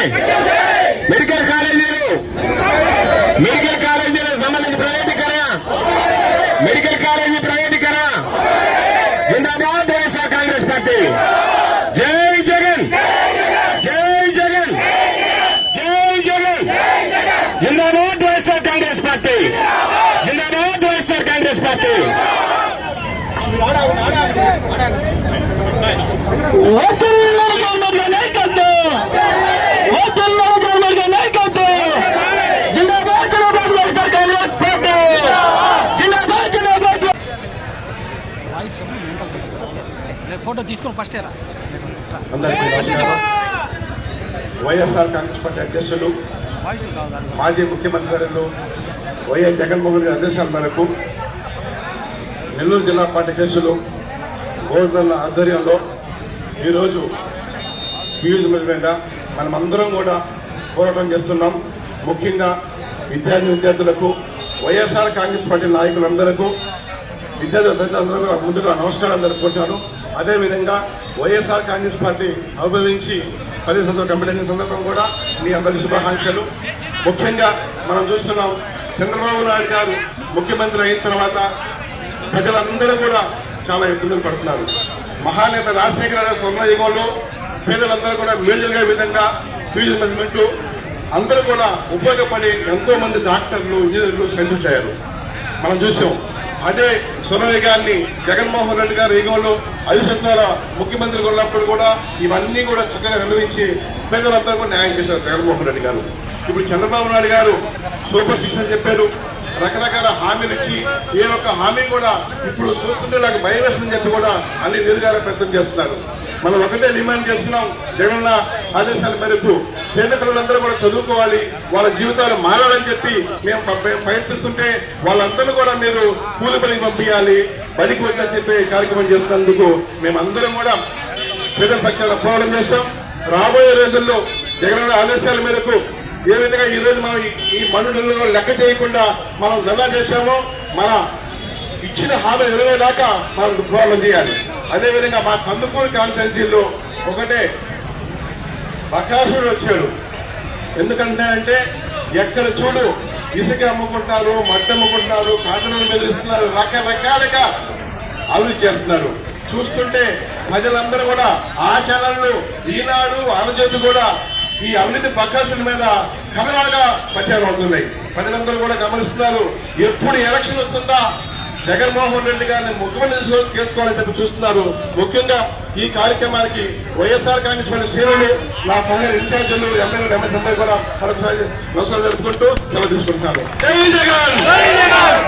Medical college medical college संबंधित private करा। Medical college private करा। जिंदाबाद वैसा कांग्रेस पार्टी। जय जगन। जय जगन। जय जगन। जिंदाबाद वैसा कांग्रेस पार्टी। जिंदाबाद वैसा कांग्रेस पार्टी। ఫోటో తీసుకొని ఫస్ట్ వైఎస్ఆర్ కాంగ్రెస్ పార్టీ అధ్యక్షులు మాజీ ముఖ్యమంత్రి గారు వైఎస్ జగన్మోహన్ గారి ఆదేశాల మేరకు నెల్లూరు జిల్లా పార్టీ అధ్యక్షులు గోవర్ధన్ ఆధ్వర్యంలో ఈరోజు ఫీజు మీద మనమందరం కూడా పోరాటం చేస్తున్నాం. ముఖ్యంగా విద్యార్థి విద్యార్థులకు వైఎస్ఆర్ కాంగ్రెస్ పార్టీ నాయకులందరకు విద్యార్థులందరూ కూడా ముందుగా నమస్కారం జరుపుకుంటున్నాను అదేవిధంగా వైఎస్ఆర్ కాంగ్రెస్ పార్టీ అభివృద్ధించి పది సంవత్సరాలు కంప్లీట్ అయిన సందర్భం కూడా మీ అందరికీ శుభాకాంక్షలు. ముఖ్యంగా మనం చూస్తున్నాం చంద్రబాబు నాయుడు గారు ముఖ్యమంత్రి అయిన తర్వాత ప్రజలందరూ కూడా చాలా ఇబ్బందులు పడుతున్నారు. మహానేత రాజశేఖర స్వర్ణయుగంలో పేదలందరూ కూడా మేలుగా విధంగా ఫీజు మేనేజ్మెంట్ అందరూ కూడా ఉపయోగపడి ఎంతోమంది డాక్టర్లు ఇంజనీర్లు శ్రమించారు మనం చూసాం అదే స్వర్ణయుగాన్ని జగన్మోహన్ రెడ్డి గారు యుగంలో ఐదు సంవత్సరాల ముఖ్యమంత్రిగా ఉన్నప్పుడు కూడా ఇవన్నీ కూడా చక్కగా నిర్వహించి పేదలంతా కూడా న్యాయం చేశారు జగన్మోహన్ రెడ్డి గారు. ఇప్పుడు చంద్రబాబు నాయుడు గారు సూపర్ సిక్స్ అని చెప్పారు. రకరకాల హామీలు ఇచ్చి ఏ ఒక్క హామీ కూడా ఇప్పుడు చూస్తుంటే నాకు భయం వేస్తుందని చెప్పి కూడా అన్ని నిర్గాల ప్రయత్నం చేస్తున్నారు. మనం ఒకటే డిమాండ్ చేస్తున్నాం జగన్ ఆదేశాల మేరకు పేద పిల్లలందరూ కూడా చదువుకోవాలి వాళ్ళ జీవితాలు మారాలని చెప్పి మేము ప్రయత్నిస్తుంటే వాళ్ళందరూ కూడా మీరు కూలి పనికి పంపించాలి బడికి వెళ్ళని చెప్పి కార్యక్రమం చేస్తున్నందుకు మేమందరం కూడా పేద పక్షాల పోరాటం చేస్తాం. రాబోయే రోజుల్లో జగన్ ఆదేశాల మేరకు ఏ విధంగా ఈ రోజు మనం ఈ- ఈ మండలంలో లెక్క చేయకుండా మనం ధర్నా చేశామో మన ఇచ్చిన హామీ నెరవేదాకా మనం పోరాటం చేయాలి. అదేవిధంగా మా కందుకూరు కాన్స్టెన్సీలో ఒకటే బకాసుడు వచ్చాడు. ఎందుకంటే అంటే ఎక్కడ చూడు ఇసుక అమ్ముకుంటున్నారు మట్టి అమ్ముకుంటున్నారు కాటలను వెలిస్తున్నారు రకరకాలుగా అభివృద్ధి చేస్తున్నారు. చూస్తుంటే ప్రజలందరూ కూడా ఆ ఛానళ్ళు ఈనాడు ఆంధ్రజ్యోతి కూడా ఈ అవినీతి బకాసుల మీద కథనాలుగా ప్రచారం అవుతున్నాయి. ప్రజలందరూ కూడా గమనిస్తున్నారు ఎప్పుడు ఎలక్షన్ వస్తుందా జగన్మోహన్ రెడ్డి గారిని ముఖ్యమంత్రి చేసుకోవాలని చెప్పి చూస్తున్నారు. ముఖ్యంగా ఈ కార్యక్రమానికి వైఎస్ఆర్ కాంగ్రెస్ పార్టీ శ్రేణులు నా సహాయ ఇన్ఛార్జీలు ఎమ్మెల్యే ఎమ్మెల్యే అందరూ కూడా మరొకసారి నమస్కారం జరుపుకుంటూ సెలవు జై జగన్!